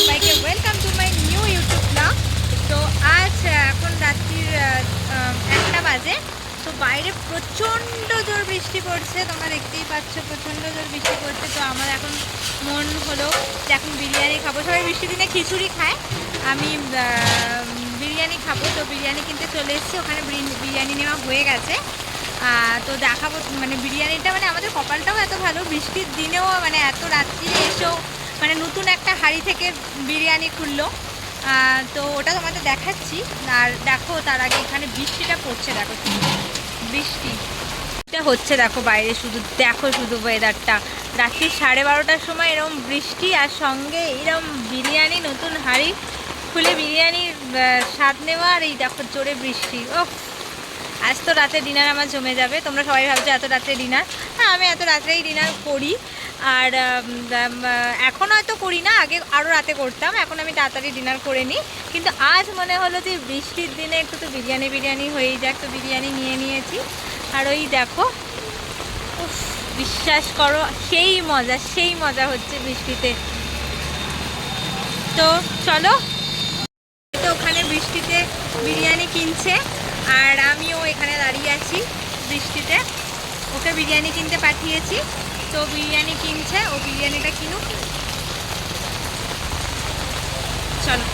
সবাইকে welcome to my new YouTube vlog তো আজ এখন রাত্রির একটা বাজে। তো বাইরে প্রচণ্ড জোর বৃষ্টি পড়ছে, তোমরা দেখতেই পাচ্ছ, প্রচণ্ড জোর বৃষ্টি পড়ছে। তো আমার এখন মন হলো যে এখন বিরিয়ানি খাব। সবাই বৃষ্টির দিনে খিচুড়ি খায়, আমি বিরিয়ানি খাব। তো বিরিয়ানি কিনতে চলে এসেছি, ওখানে বিরিয়ানি নেওয়া হয়ে গেছে। তো দেখাবো মানে বিরিয়ানিটা মানে আমাদের কপালটাও এত ভালো, বৃষ্টির দিনেও মানে এত রাত্রিরে এসেও মানে নতুন একটা হাঁড়ি থেকে বিরিয়ানি খুললো। তো ওটা তোমাদের দেখাচ্ছি। আর দেখো তার আগে এখানে বৃষ্টিটা পড়ছে, দেখো বৃষ্টি। এটা হচ্ছে দেখো বাইরে, শুধু দেখো শুধু ওয়েদারটা রাত্রি সাড়ে বারোটার সময় এরকম বৃষ্টি আর সঙ্গে এরকম বিরিয়ানি, নতুন হাঁড়ি খুলে বিরিয়ানির স্বাদ নেওয়া আর এই দেখো জোরে বৃষ্টি। ও আজ তো রাতে ডিনার আমার জমে যাবে। তোমরা সবাই ভাবছ এত রাতে ডিনার। হ্যাঁ আমি এত রাত্রেই ডিনার করি। আর এখন হয়তো করি না, আগে আরও রাতে করতাম, এখন আমি তাড়াতাড়ি ডিনার করে নিই। কিন্তু আজ মনে হলো যে বৃষ্টির দিনে একটু তো বিরিয়ানি বিরিয়ানি হয়েই যাক, তো বিরিয়ানি নিয়ে নিয়েছি। আর ওই দেখো বিশ্বাস করো, সেই মজা সেই মজা হচ্ছে বৃষ্টিতে। তো চলো, তো ওখানে বৃষ্টিতে বিরিয়ানি কিনছে, আর আমিও এখানে দাঁড়িয়ে আছি বৃষ্টিতে। ওকে বিরিয়ানি কিনতে পাঠিয়েছি। তো বিরিয়ানি কিনছে ও বিরিয়ানিটা কিনুক। চলো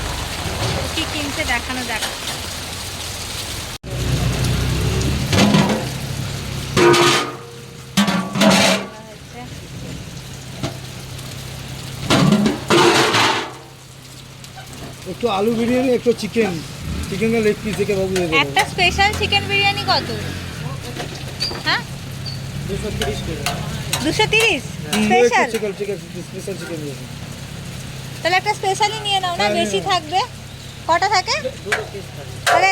ও কি কিনছে দেখানো যাক। একটু আলু বিরিয়ানি একটু চিকেন। চিকেনের লেগ পিস থেকে বাবু একটা স্পেশাল চিকেন বিরিয়ানি কত? দুশো তিরিশ করে। স্পেশাল তাহলে একটা স্পেশালি নিয়ে নাও না হ্যাঁ, বেশি থাকবে? কটা থাকে? তাহলে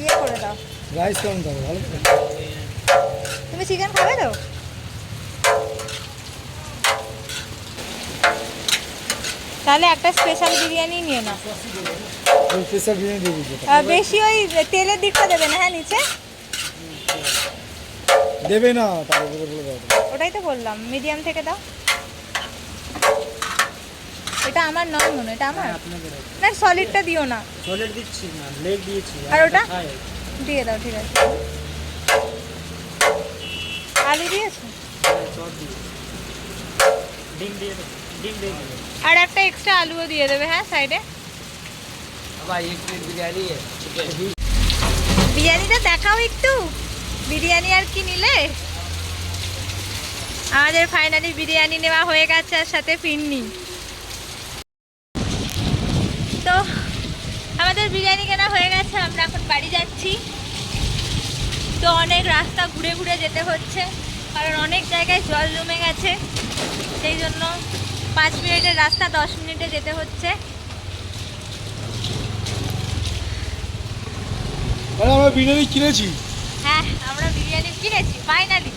ইয়ে করে দাও। রাইস কেমন থাকবে ভালো তুমি চিকেন খাবে তো? তাহলে একটা স্পেশাল বিরিয়ানি নিয়ে নাও। স্পেশাল বিরিয়ানি। বেশি ওই তেলের দিকটা দেবে না হ্যাঁ নিচে? দেবে না তারপরে বলে দাও। ওটাই তো বললাম মিডিয়াম থেকে দাও। এটা আমার নয় মনে এটা আমার? না সলিডটা দিও না। সলিড দিচ্ছি না লেগ দিয়েছি। আর ওটা? দিয়ে দাও ঠিক আছে। আলু দিয়েছ? ডিম দিয়ে ডিম দিয়ে আর একটা এক্সট্রা আলুও দিয়ে দেবে হ্যাঁ সাইডে ভাই এক প্লেট বিরিয়ানি চিকেন বিরিয়ানিটা দেখাও একটু। বিরিয়ানি আর কি নিলে? আমাদের ফাইনালি বিরিয়ানি নেওয়া হয়ে গেছে আর সাথে ফিরনি তো, আমাদের বিরিয়ানি কেনা হয়ে গেছে, আমরা এখন বাড়ি যাচ্ছি। তো অনেক রাস্তা ঘুরে ঘুরে যেতে হচ্ছে, কারণ অনেক জায়গায় জল জমে গেছে। সেই জন্য পাঁচ মিনিটের রাস্তা, দশ মিনিটে যেতে হচ্ছে। আমরা বিরিয়ানি কিনেছি। আমরা বিরিয়ানি কিনেছি ফাইনালি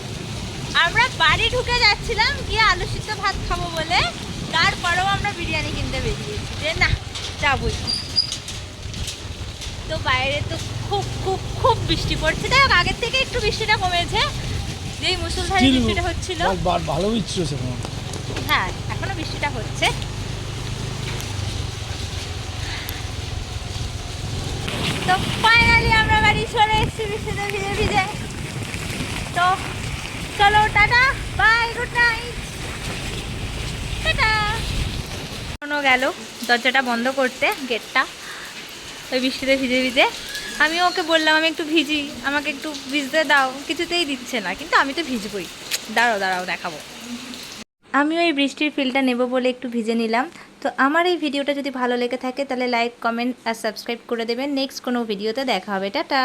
আমরা বাড়ি ঢুকে যাচ্ছিলাম গিয়ে আলু সিদ্ধ ভাত খাব বলে। তারপরেও আমরা বিরিয়ানি কিনতে বেরিয়েছি। যে না যাবই। তো বাইরে তো খুব খুব খুব বৃষ্টি পড়ছে। হোক আগের থেকে একটু বৃষ্টিটা কমেছে। যেই মুসুলধারে বৃষ্টিটা হচ্ছিল। ভালো সেখানে হ্যাঁ এখনও বৃষ্টিটা হচ্ছে। তো ফাইনালি আমরা চলে এসেছি বৃষ্টিতে ভিজে ভিজে তো চলো, tata bye good night tata. গেল দরজাটা বন্ধ করতে, গেটটা। ওই বৃষ্টিতে ভিজে ভিজে। আমি ওকে বললাম, আমি একটু ভিজি, আমাকে একটু ভিজতে দাও। কিছুতেই দিচ্ছে না, কিন্তু আমি তো ভিজবই। দাঁড়াও দাঁড়াও, দেখাবো। আমিও এই বৃষ্টির ফিলটা নেব বলে একটু ভিজে নিলাম। তো আমার এই ভিডিওটা যদি ভালো লেগে থাকে, তাহলে লাইক কমেন্ট আর সাবস্ক্রাইব করে দেবেন। নেক্সট কোনো ভিডিওতে দেখা হবে। টাটা!